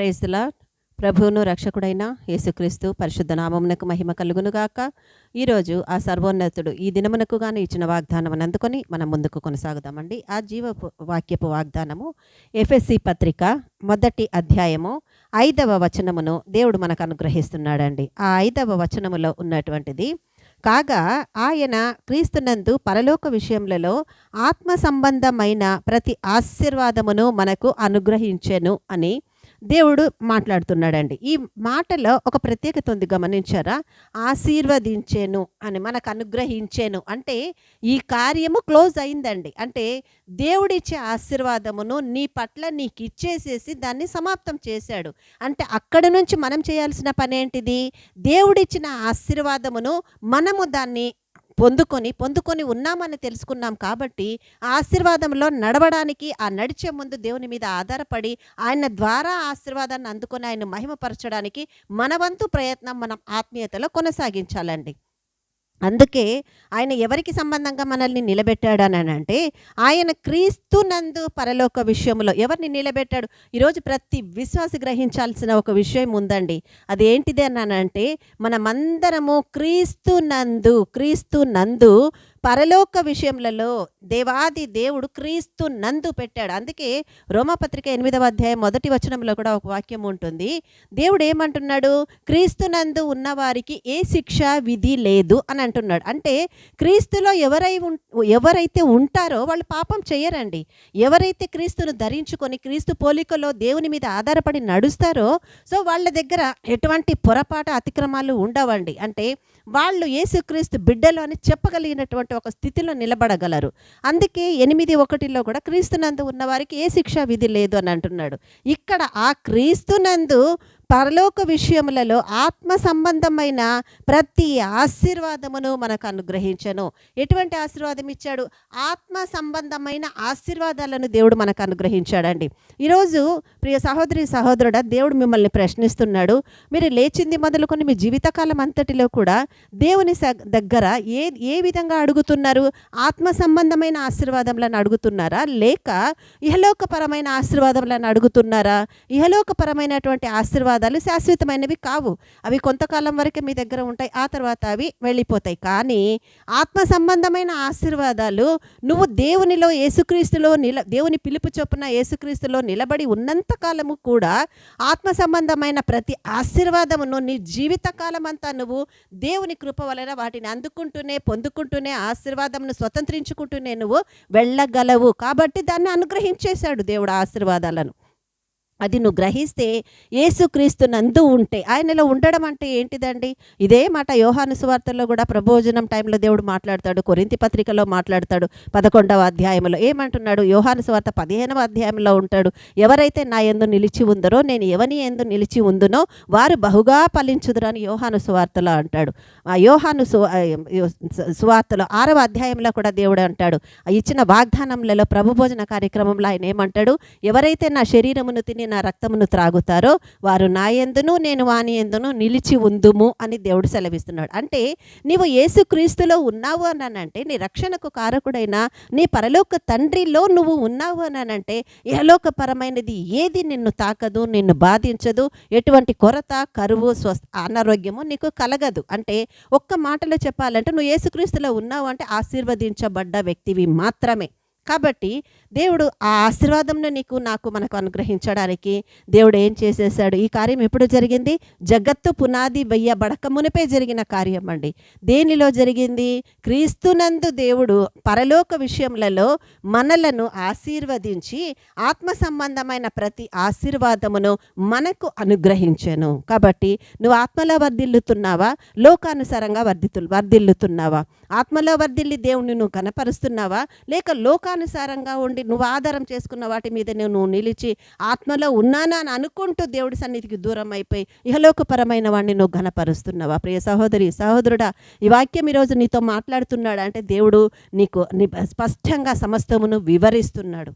ప్రైజ్లా ప్రభువును రక్షకుడైన యేసుక్రీస్తు పరిశుద్ధ నామమునకు మహిమ కలుగునుగాక ఈరోజు ఆ సర్వోన్నతుడు ఈ దినమునకు గాను ఇచ్చిన వాగ్దానం అందుకొని మనం ముందుకు కొనసాగుదామండి. ఆ జీవ వాక్యపు వాగ్దానము ఎఫ్ఎస్సి పత్రిక మొదటి అధ్యాయము ఐదవ వచనమును దేవుడు మనకు అనుగ్రహిస్తున్నాడండి. ఆ ఐదవ వచనములో ఉన్నటువంటిది కాగా ఆయన క్రీస్తునందు పరలోక విషయములలో ఆత్మ సంబంధమైన ప్రతి ఆశీర్వాదమును మనకు అనుగ్రహించెను అని దేవుడు మాట్లాడుతున్నాడండి. ఈ మాటలో ఒక ప్రత్యేకత ఉంది గమనించారా? ఆశీర్వదించేను అని మనకు అనుగ్రహించేను. అంటే ఈ కార్యము క్లోజ్ అయిందండి. అంటే దేవుడిచ్చే ఆశీర్వాదమును నీ పట్ల నీకు ఇచ్చేసేసి దాన్ని సమాప్తం చేశాడు. అంటే అక్కడ నుంచి మనం చేయాల్సిన పని ఏంటిది దేవుడిచ్చిన ఆశీర్వాదమును మనము దాన్ని పొందుకొని పొందుకొని ఉన్నామని తెలుసుకున్నాం కాబట్టి ఆశీర్వాదంలో నడవడానికి ఆ నడిచే ముందు దేవుని మీద ఆధారపడి ఆయన ద్వారా ఆశీర్వాదాన్ని అందుకొని ఆయన మహిమపరచడానికి మన వంతు ప్రయత్నం మనం ఆత్మీయతలో కొనసాగించాలండి. అందుకే ఆయన ఎవరికి సంబంధంగా మనల్ని నిలబెట్టాడు ఆయన అంటే ఆయన క్రీస్తునందు పరలోక విషయంలో ఎవరిని నిలబెట్టాడు? ఈరోజు ప్రతి విశ్వాసి గ్రహించాల్సిన ఒక విషయం ఉందండి. అది ఏంటిది అని అంటే మనమందరము క్రీస్తునందు క్రీస్తునందు పరలోక విషయములలో దేవాది దేవుడు క్రీస్తు నందు పెట్టాడు. అందుకే రోమపత్రిక ఎనిమిదవ అధ్యాయం మొదటి వచనంలో కూడా ఒక వాక్యం ఉంటుంది. దేవుడు ఏమంటున్నాడు? క్రీస్తు నందు ఉన్నవారికి ఏ శిక్ష విధి లేదు అని అంటున్నాడు. అంటే క్రీస్తులో ఎవరై ఉం- ఎవరైతే ఉంటారో వాళ్ళు పాపం చేయరండి. ఎవరైతే క్రీస్తును ధరించుకొని క్రీస్తు పోలికలో దేవుని మీద ఆధారపడి నడుస్తారో సో వాళ్ళ దగ్గర ఎటువంటి పొరపాటు అతిక్రమాలు ఉండవండి. అంటే వాళ్ళు యేసుక్రీస్తు బిడ్డలు అని చెప్పగలిగినటువంటి ఒక స్థితిలో నిలబడగలరు. అందుకే ఎనిమిది ఒకటిలో కూడా క్రీస్తునందు ఉన్నవారికి ఏ శిక్షా విధి లేదు అని అంటున్నాడు. ఇక్కడ ఆ క్రీస్తునందు పరలోక విషయములలో ఆత్మ సంబంధమైన ప్రతి ఆశీర్వాదమును మనకు అనుగ్రహించను. ఎటువంటి ఆశీర్వాదం ఇచ్చాడు? ఆత్మ సంబంధమైన ఆశీర్వాదాలను దేవుడు మనకు అనుగ్రహించాడండి. ఈరోజు ప్రియ సహోదరి సహోదరుడా దేవుడు మిమ్మల్ని ప్రశ్నిస్తున్నాడు. మీరు లేచింది మొదలుకొని మీ జీవితకాలం అంతటిలో కూడా దేవుని దగ్గర ఏ ఏ విధంగా అడుగుతున్నారు? ఆత్మ సంబంధమైన ఆశీర్వాదములను అడుగుతున్నారా? లేక ఇహలోకపరమైన ఆశీర్వాదములను అడుగుతున్నారా? ఇహలోకపరమైనటువంటి ఆశీర్వాదాలు శాశ్వతమైనవి కావు. అవి కొంతకాలం వరకే మీ దగ్గర ఉంటాయి. ఆ తర్వాత అవి వెళ్ళిపోతాయి. కానీ ఆత్మ సంబంధమైన ఆశీర్వాదాలు నువ్వు దేవునిలో యేసుక్రీస్తులో నిల దేవుని పిలుపు చొప్పున యేసుక్రీస్తులో నిలబడి ఉన్నంత కాలము కూడా ఆత్మ సంబంధమైన ప్రతి ఆశీర్వాదమును నీ జీవితకాలం అంతా నువ్వు దేవుని కృప వలన వాటిని అందుకుంటూనే పొందుకుంటూనే ఆశీర్వాదమును స్వతంత్రించుకుంటూనే నువ్వు వెళ్ళగలవు. కాబట్టి దాన్ని అనుగ్రహించేశాడు దేవుడు ఆశీర్వాదాలను. అది నువ్వు గ్రహిస్తే యేసుక్రీస్తు నందు ఉంటే ఆయనలో ఉండడం అంటే ఏంటిదండి? ఇదే మాట యోహాను సువార్తల్లో కూడా ప్రభోజనం టైంలో దేవుడు మాట్లాడతాడు కొరింతి పత్రికలో మాట్లాడతాడు పదకొండవ అధ్యాయంలో ఏమంటున్నాడు? యోహాను సువార్త పదిహేనవ అధ్యాయంలో ఉంటాడు ఎవరైతే నా ఎందు నిలిచి ఉందరో నేను ఎవని ఎందు నిలిచి ఉందునో వారు బహుగా ఫలించుదురు అని యోహాను సువార్తలో అంటాడు. ఆ యోహాను సువార్తలో ఆరవ అధ్యాయంలో కూడా దేవుడు అంటాడు ఆ ఇచ్చిన వాగ్దానంలలో ప్రభుభోజన కార్యక్రమంలో ఆయన ఏమంటాడు? ఎవరైతే నా శరీరమును తిని నా రక్తమును త్రాగుతారో వారు నా ఎందును నేను వాని ఎందును నిలిచి ఉందుము అని దేవుడు సెలవిస్తున్నాడు. అంటే నీవు యేసుక్రీస్తులో ఉన్నావు అనంటే నీ రక్షణకు కారకుడైన నీ పరలోక తండ్రిలో నువ్వు ఉన్నావు అనంటే యలోకపరమైనది ఏది నిన్ను తాకదు నిన్ను బాధించదు ఎటువంటి కొరత కరువు స్వస్థ అనారోగ్యము నీకు కలగదు. అంటే ఒక్క మాటలో చెప్పాలంటే నువ్వు యేసుక్రీస్తులో ఉన్నావు అంటే ఆశీర్వదించబడ్డ వ్యక్తివి మాత్రమే. కాబట్టి దేవుడు ఆ ఆశీర్వాదంను నీకు నాకు మనకు అనుగ్రహించడానికి దేవుడు ఏం చేసేసాడు? ఈ కార్యం ఎప్పుడు జరిగింది? జగత్తు పునాది వెయ్యబడక మునిపే జరిగిన కార్యం అండి. దేనిలో జరిగింది? క్రీస్తునందు దేవుడు పరలోక విషయములలో మనలను ఆశీర్వదించి ఆత్మ సంబంధమైన ప్రతి ఆశీర్వాదమును మనకు అనుగ్రహించాను. కాబట్టి నువ్వు ఆత్మలో వర్ధిల్లుతున్నావా? లోకానుసారంగా వర్ధితు వర్ధిల్లుతున్నావా? ఆత్మలో వర్ధిల్లి దేవుని నువ్వు కనపరుస్తున్నావా లేక లోకానుసారంగా ఉండి నువ్వు ఆధారం చేసుకున్న వాటి మీద నువ్వు నిలిచి ఆత్మలో ఉన్నానా అని అనుకుంటూ దేవుడి సన్నిధికి దూరం అయిపోయి ఇహలోకపరమైన వాడిని నువ్వు ఘనపరుస్తున్నావా? ప్రియ సహోదరి సహోదరుడా ఈ వాక్యం ఈరోజు నీతో మాట్లాడుతున్నాడు. అంటే దేవుడు నీకు నీ స్పష్టంగా సమస్తమును వివరిస్తున్నాడు.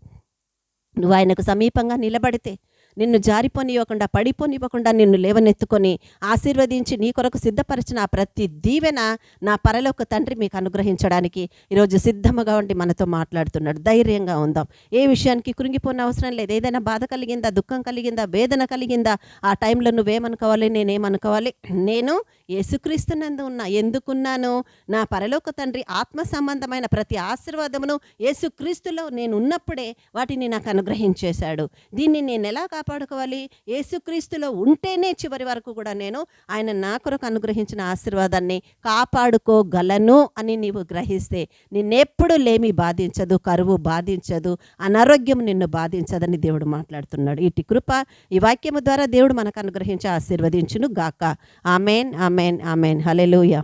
నువ్వు ఆయనకు సమీపంగా నిలబడితే నిన్ను జారిపోనివ్వకుండా పడిపోనివ్వకుండా నిన్ను లేవనెత్తుకొని ఆశీర్వదించి నీ కొరకు సిద్ధపరిచిన ఆ ప్రతి దీవెన నా పరలోక తండ్రి మీకు అనుగ్రహించడానికి ఈరోజు సిద్ధముగా ఉండి మనతో మాట్లాడుతున్నాడు. ధైర్యంగా ఉందాం. ఏ విషయానికి కృంగిపోయిన అవసరం లేదు. ఏదైనా బాధ కలిగిందా దుఃఖం కలిగిందా వేదన కలిగిందా ఆ టైంలో నువ్వేమనుకోవాలి నేనేమనుకోవాలి? నేను యేసుక్రీస్తునందు ఉన్నా ఎందుకున్నాను? నా పరలోక తండ్రి ఆత్మ సంబంధమైన ప్రతి ఆశీర్వాదమును యేసుక్రీస్తులో నేను ఉన్నప్పుడే వాటిని నాకు అనుగ్రహించేశాడు. దీన్ని నేను ఎలా కాపాడుకోవాలి? యేసుక్రీస్తులో ఉంటేనే చివరి వరకు కూడా నేను ఆయన నా కొరకు అనుగ్రహించిన ఆశీర్వాదాన్ని కాపాడుకోగలను అని నీవు గ్రహిస్తే నిన్నెప్పుడు లేమి బాధించదు కరువు బాధించదు అనారోగ్యం నిన్ను బాధించదని దేవుడు మాట్లాడుతున్నాడు. ఇటు కృప ఈ వాక్యము ద్వారా దేవుడు మనకు అనుగ్రహించి ఆశీర్వదించును గాక ఆమెన్. Amen. Amen. Hallelujah.